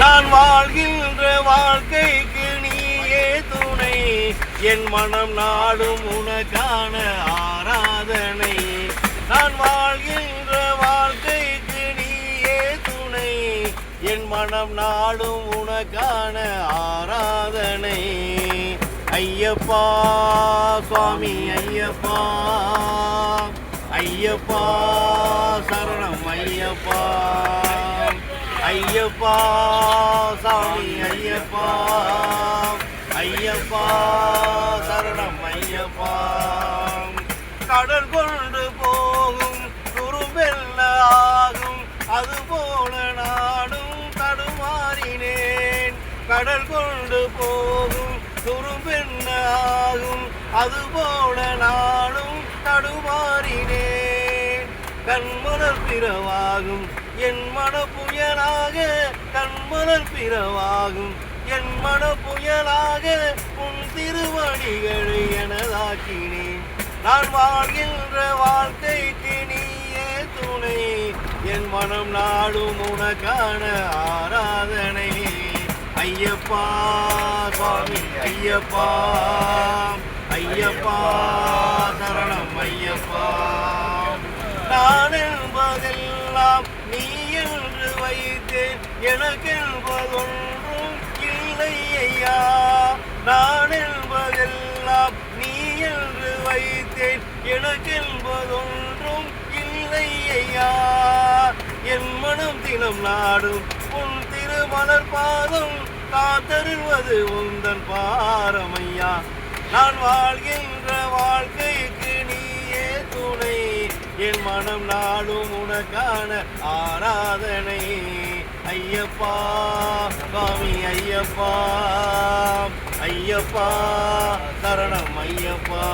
நான் வாழ்கின்ற வாழ்க்கைக்கு நீயே துணை. என் மனம் நாடும் உனக்கான ஆராதனை. நான் வாழ்கின்ற வாழ்க்கைக்கு நீயே துணை. என் மனம் நாடும் உனக்கான ஆராதனை. ஐயப்பா சுவாமி ஐயப்பா. ஐயப்பா சரணம் ஐயப்பா. ஐயப்பா சாமி ஐயப்பா. ஐயப்பா சரணம் ஐயப்பா. கடல் கொண்டு போகும் குறும்பெல்ல ஆகும் அதுபோல நானும் தடுமாறினேன். கடல் கொண்டு போகும் துரும்பென்ன ஆகும் அதுபோல நானும் தடுமா கண்மலர் பிறவாகும். என் மன புயலாக கண்மலர் பிறவாகும். என் மன புயலாக உன் திருவடிகளை எனதாக்கினேன். நான் வாழ்கின்ற வாழ்க்கைக்கு நீயே துணை. என் மனம் நாடும் உனக்கான ஆராதனை. ஐயப்பா சுவாமி ஐயப்பா ஐயப்பா. நான் என்பதெல்லாம் நீ என்று வைத்தேன். எனக்கென்பதொன்றும் இல்லை ஐயா நான் என்பதெல்லாம் நீ என்று வைத்தேன். எனக்கென்பதொன்றும் இல்லை ஐயா என் மனம் தினம் நாடும் உன் திருமலர் பாதம். காத்தருள்வது உந்தன் பாரமையா. நான் வாழ்கின்ற என் மனம் நாடும் உனக்கான ஆராதனை. ஐயப்பா சுவாமி ஐயப்பா ஐயப்பா சரணம் ஐயப்பா.